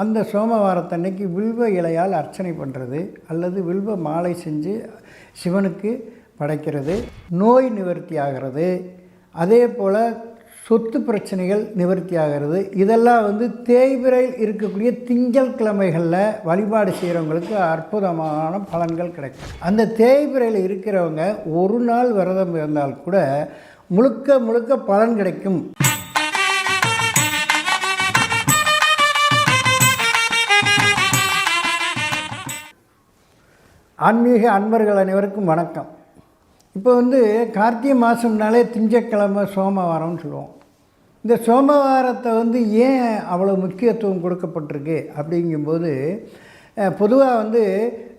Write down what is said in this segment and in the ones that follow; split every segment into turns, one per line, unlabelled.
அந்த சோமவாரத்தன்னைக்கு வில்வ இலையால் அர்ச்சனை பண்ணுறது அல்லது வில்வ மாலை செஞ்சு சிவனுக்கு படைக்கிறது நோய் நிவர்த்தி ஆகிறது. அதே போல் சொத்து பிரச்சனைகள் நிவர்த்தி ஆகிறது. இதெல்லாம் வந்து தேய்பிரையில் இருக்கக்கூடிய திங்கள் கிழமைகளில் வழிபாடு செய்கிறவங்களுக்கு அற்புதமான பலன்கள் கிடைக்கும். அந்த தேய்பிரையில் இருக்கிறவங்க ஒரு நாள் விரதம் இருந்தால் கூட முழுக்க முழுக்க பலன் கிடைக்கும். ஆன்மீக அன்பர்கள் அனைவருக்கும் வணக்கம். இப்போ வந்து கார்த்திகை மாதம்னாலே திங்கக்கிழமை சோமவாரம்னு சொல்லுவோம். இந்த சோமவாரத்தை வந்து ஏன் அவ்வளோ முக்கியத்துவம் கொடுக்கப்பட்டிருக்கு அப்படிங்கும்போது பொதுவாக வந்து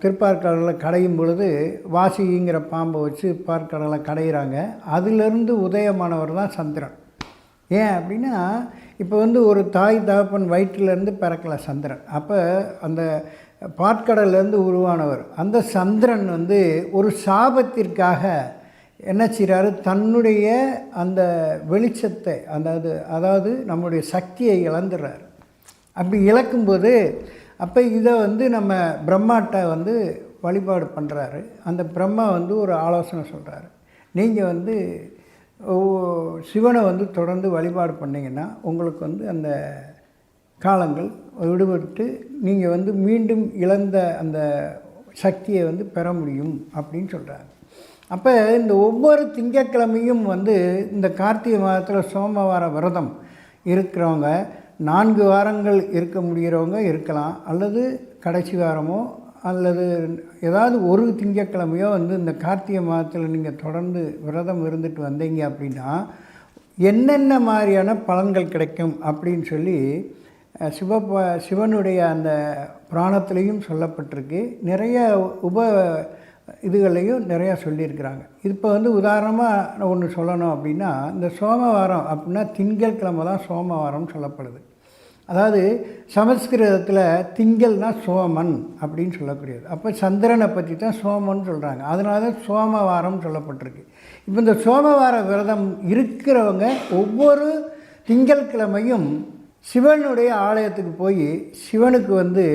திருப்பார்கடலில் கடையும் பொழுது வாசிங்கிற பாம்பை வச்சு பார்க்கடலை கடையிறாங்க. அதிலிருந்து உதயமானவர் தான் சந்திரன். ஏன் அப்படின்னா இப்போ வந்து ஒரு தாய் தகப்பன் வயிற்றிலேருந்து பிறக்கல சந்திரன். அப்போ அந்த பாற்கடல்லேருந்து உருவானவர். அந்த சந்திரன் வந்து ஒரு சாபத்திற்காக என்ன செய்கிறாரு தன்னுடைய அந்த வெளிச்சத்தை அதாவது அதாவது நம்முடைய சக்தியை இழந்துடுறார் அப்படி இழக்கும்போது அப்போ இதை வந்து நம்ம பிரம்மாட்ட வந்து வழிபாடு பண்ணுறாரு அந்த பிரம்மா வந்து ஒரு ஆலோசனை சொல்கிறாரு நீங்கள் வந்து சிவனை வந்து தொடர்ந்து வழிபாடு பண்ணிங்கன்னா உங்களுக்கு வந்து அந்த காலங்கள் விடுபட்டு நீங்கள் வந்து மீண்டும் இழந்த அந்த சக்தியை வந்து பெற முடியும் அப்படின்னு சொல்கிறாங்க அப்போ இந்த ஒவ்வொரு திங்கட்கிழமையும் வந்து இந்த கார்த்திகை மாதத்தில் சோமவார விரதம் இருக்கிறவங்க நான்கு வாரங்கள் இருக்க முடிகிறவங்க இருக்கலாம். அல்லது கடைசி வாரமோ அல்லது ஏதாவது ஒரு திங்கட்கிழமையோ வந்து இந்த கார்த்திகை மாதத்தில் நீங்கள் தொடர்ந்து விரதம் இருந்துட்டு வந்தீங்க அப்படின்னா என்னென்ன மாதிரியான பலன்கள் கிடைக்கும் அப்படின்னு சொல்லி சிவ சிவனுடைய அந்த புராணத்திலையும் சொல்லப்பட்டிருக்கு. நிறைய உப இதுகளையும் நிறையா சொல்லியிருக்கிறாங்க. இப்போ வந்து உதாரணமாக ஒன்று சொல்லணும் அப்படின்னா இந்த சோமவாரம் அப்படின்னா திங்கள் கிழமை தான் சோமவாரம்னு சொல்லப்படுது. அதாவது சமஸ்கிருதத்தில் திங்கள்னா சோமன் அப்படின்னு சொல்லக்கூடியது. அப்போ சந்திரனை பற்றி தான் சோமன் சொல்கிறாங்க அதனால தான் சோமவாரம் சொல்லப்பட்டிருக்கு. இப்போ இந்த சோமவார விரதம் இருக்கிறவங்க ஒவ்வொரு திங்கட்கிழமையும் சிவனுடைய ஆலயத்துக்கு போய் சிவனுக்கு வந்து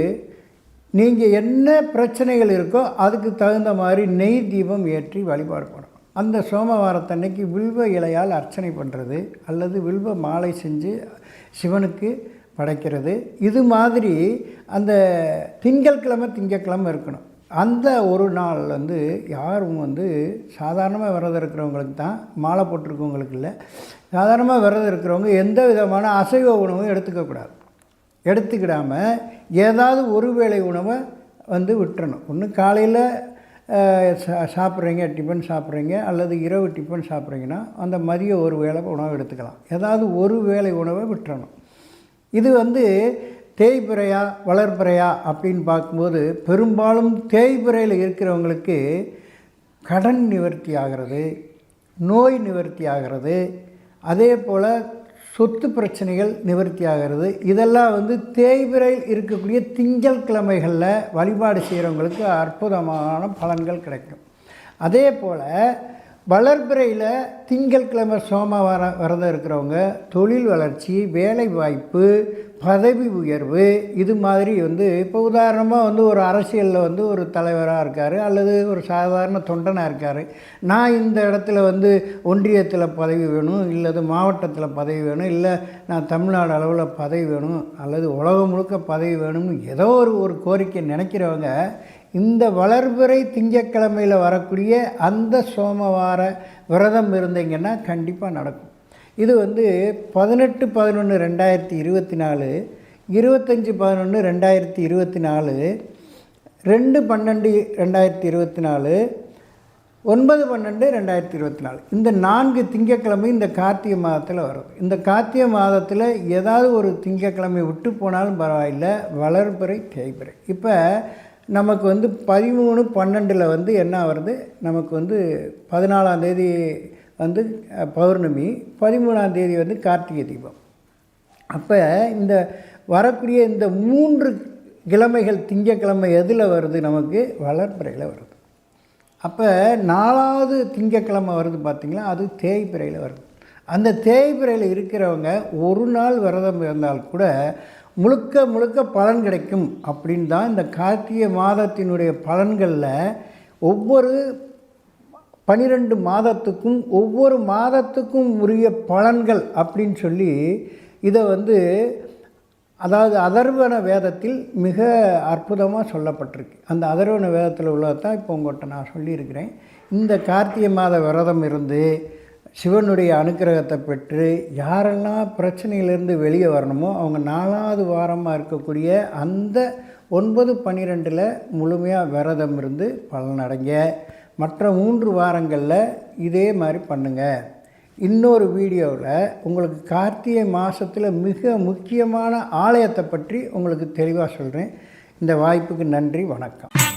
நீங்கள் என்ன பிரச்சனைகள் இருக்கோ அதுக்கு தகுந்த மாதிரி நெய் தீபம் ஏற்றி வழிபாடு பண்ணணும். அந்த சோமவாரத்தன்னைக்கு வில்வ இலையால் அர்ச்சனை பண்ணுறது அல்லது வில்வ மாலை செஞ்சு சிவனுக்கு படைக்கிறது. இது மாதிரி அந்த திங்கட்கிழமை திங்கக்கிழமை இருக்கணும். அந்த ஒரு நாள் வந்து யாரும் வந்து சாதாரணமாக விரதம் இருக்கிறவங்களுக்கு தான் மாலை போட்டிருக்கவங்களுக்கு இல்லை. சாதாரணமாக விரதம் இருக்கிறவங்க எந்த விதமான அசைவ உணவும் எடுத்துக்கக்கூடாது எடுத்துக்கிடாமல் ஏதாவது ஒரு வேளை உணவை வந்து விட்டுறணும். ஒன்று காலையில் சா சாப்பிட்றீங்க டிஃபன் சாப்பிட்றீங்க அல்லது இரவு டிஃபன் சாப்பிட்றீங்கன்னா அந்த மதிய ஒரு வேளை உணவு எடுத்துக்கலாம். ஏதாவது ஒரு வேளை உணவை விட்டுறணும். இது வந்து தேய்பிறையா வளர்பிறையா அப்படின்னு பார்க்கும்போது பெரும்பாலும் தேய்பிறையில் இருக்கிறவங்களுக்கு கடன் நிவர்த்தி ஆகிறது நோய் நிவர்த்தி ஆகிறது அதே போல் சொத்து பிரச்சனைகள் நிவர்த்தி ஆகிறது. இதெல்லாம் வந்து தேய்பிறையில் இருக்கக்கூடிய திங்கள் கிழமைகளில் வழிபாடு செய்கிறவங்களுக்கு அற்புதமான பலன்கள் கிடைக்கும். அதே போல் வளர்பிறையில் திங்கட்கிழமை சோமவார விரதம் இருக்கிறவங்க தொழில் வளர்ச்சி வேலை வாய்ப்பு பதவி உயர்வு இது மாதிரி வந்து இப்போ உதாரணமாக வந்து ஒரு அரசியலில் வந்து ஒரு தலைவராக இருக்கார் அல்லது ஒரு சாதாரண தொண்டனாக இருக்கார். நான் இந்த இடத்துல வந்து ஒன்றியத்தில் பதவி வேணும் இல்லது மாவட்டத்தில் பதவி வேணும் இல்லை நான் தமிழ்நாடு அளவில் பதவி வேணும் அல்லது உலகம் முழுக்க பதவி வேணும்னு ஏதோ ஒரு ஒரு கோரிக்கை நினைக்கிறவங்க இந்த வளர்பிறை திங்கட்கிழமையில் வரக்கூடிய அந்த சோமவார விரதம் இருந்தீங்கன்னா கண்டிப்பாக நடக்கும். இது வந்து பதினெட்டு பதினொன்று ரெண்டாயிரத்தி இருபத்தி நாலு இருபத்தஞ்சி பதினொன்று ரெண்டாயிரத்தி இருபத்தி நாலு ரெண்டு பன்னெண்டு ரெண்டாயிரத்தி இருபத்தி நாலு ஒன்பது பன்னெண்டு ரெண்டாயிரத்தி இருபத்தி நாலு. இந்த நான்கு திங்கட்கிழமை இந்த கார்த்திகை மாதத்தில் வரும். இந்த கார்த்திகை மாதத்தில் ஏதாவது ஒரு திங்கக்கிழமை விட்டு போனாலும் பரவாயில்ல. வளர்பிறை தேய்பிறை. இப்போ நமக்கு வந்து பதிமூணு பன்னெண்டில் வந்து என்ன வருது நமக்கு வந்து பதினாலாம் தேதி வந்து பௌர்ணமி பதிமூணாம் தேதி வந்து கார்த்திகை தீபம். அப்போ இந்த வரக்கூடிய இந்த மூன்று கிழமைகள் திங்கக்கிழமை எதில் வருது நமக்கு? வளர்பிறையில் வருது. அப்போ நாலாவது திங்கக்கிழமை வருது பார்த்திங்களா அது தேய்பிறையில் வருது. அந்த தேய்பிறையில் இருக்கிறவங்க ஒரு நாள் விரதம் இருந்தால் கூட முழுக்க முழுக்க பலன் கிடைக்கும் அப்படின்னு தான் இந்த கார்த்திகை மாதத்தினுடைய பலன்களில் ஒவ்வொரு பனிரெண்டு மாதத்துக்கும் ஒவ்வொரு மாதத்துக்கும் உரிய பலன்கள் அப்படின்னு சொல்லி இதை வந்து அதாவது அதர்வன வேதத்தில் மிக அற்புதமாக சொல்லப்பட்டிருக்கு. அந்த அதர்வன வேதத்தில் உள்ளதை தான் இப்போ உங்கள்கிட்ட நான் சொல்லியிருக்கிறேன். இந்த கார்த்திகை மாத விரதம் இருந்து சிவனுடைய அனுக்கிரகத்தை பெற்று யாரெல்லாம் பிரச்சனையிலேருந்து வெளியே வரணுமோ அவங்க நாலாவது வாரமாக இருக்கக்கூடிய அந்த ஒன்பது பன்னிரெண்டில் முழுமையாக விரதம் இருந்து பலனடைங்க மற்ற மூன்று வாரங்களில் இதே மாதிரி பண்ணுங்கள் இன்னொரு வீடியோவில் உங்களுக்கு கார்த்திகை மாதத்தில் மிக முக்கியமான ஆலயத்தை பற்றி உங்களுக்கு தெளிவாக சொல்கிறேன் இந்த வாய்ப்புக்கு நன்றி வணக்கம்.